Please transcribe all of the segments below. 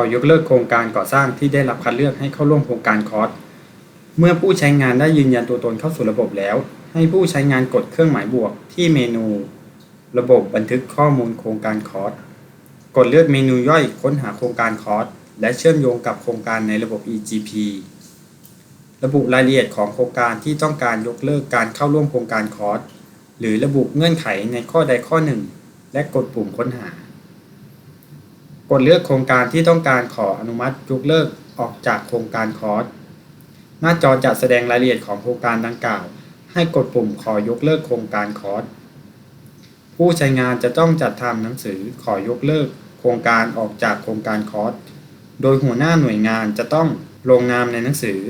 อยกเลิกโครงการก่อสร้างที่ได้รับคัดเลือกให้เข้าร่วมโครงการคอร์สเมื่อผู้ใช้งานได้ยืนยันตัวตนเข้าสู่ระบบแล้ว ให้ผู้ใช้งานกดเครื่องหมายบวกที่เมนู ระบบบันทึกข้อมูลโครงการคอร์สกดเลือกเมนูย่อยค้นหาโครงการคอร์สและเชื่อมโยงกับโครงการในระบบ EGP ระบุรายละเอียดของโครงการที่ต้องการยกเลิกการเข้าร่วมโครงการคอร์สหรือระบุเงื่อนไขในข้อใดข้อหนึ่ง และกดปุ่มค้นหา กดเลือกโครงการที่ต้องการขออนุมัติยกเลิกออกจากโครงการคอร์สหน้าจอจะแสดงรายละเอียดของโครงการดังกล่าว ให้กดปุ่มขอยกเลิกโครงการคอร์สผู้ใช้งานจะต้องจัดทำหนังสือขอยกเลิก โครงการออกจากโครงการคอร์สโดยหัวหน้าหน่วยงานจะต้องลงนามในหนังสือ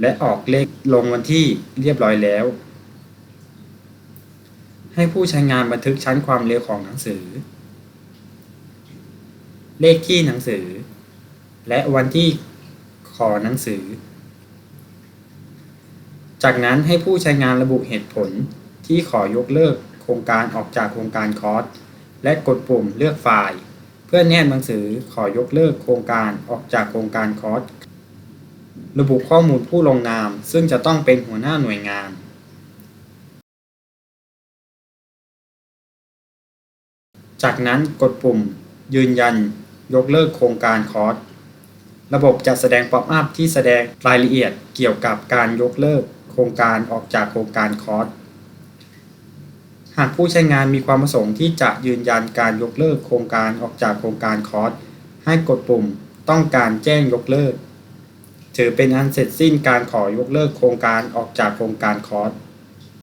และออกเลขลงวันที่เรียบร้อยแล้ว ให้ผู้ใช้งานบันทึกชั้นความเร็วของหนังสือ เลขที่หนังสือ และวันที่ขอหนังสือ จากนั้นให้ผู้ใช้งานระบุเหตุผลที่ขอยกเลิกโครงการออกจากโครงการคอร์สและกดปุ่มเลือกไฟล์ เพื่อแนบหนังสือขอยกเลิกโครงการออกจากโครงการคอร์สระบุข้อมูลผู้ลงนาม ซึ่งจะต้องเป็นหัวหน้าหน่วยงานจากนั้นกดปุ่มยืนยัน ยกเลิกโครงการคอร์สระบบจะแสดงป๊อปอัพที่แสดงรายละเอียดเกี่ยวกับการยกเลิกโครงการออกจากโครงการคอร์สหากผู้ใช้งานมีความประสงค์ที่จะยืนยันการยกเลิกโครงการออกจากโครงการคอร์สให้กดปุ่มต้องการแจ้งยกเลิก ถือเป็นอันเสร็จสิ้นการขอยกเลิกโครงการออกจากโครงการคอร์ส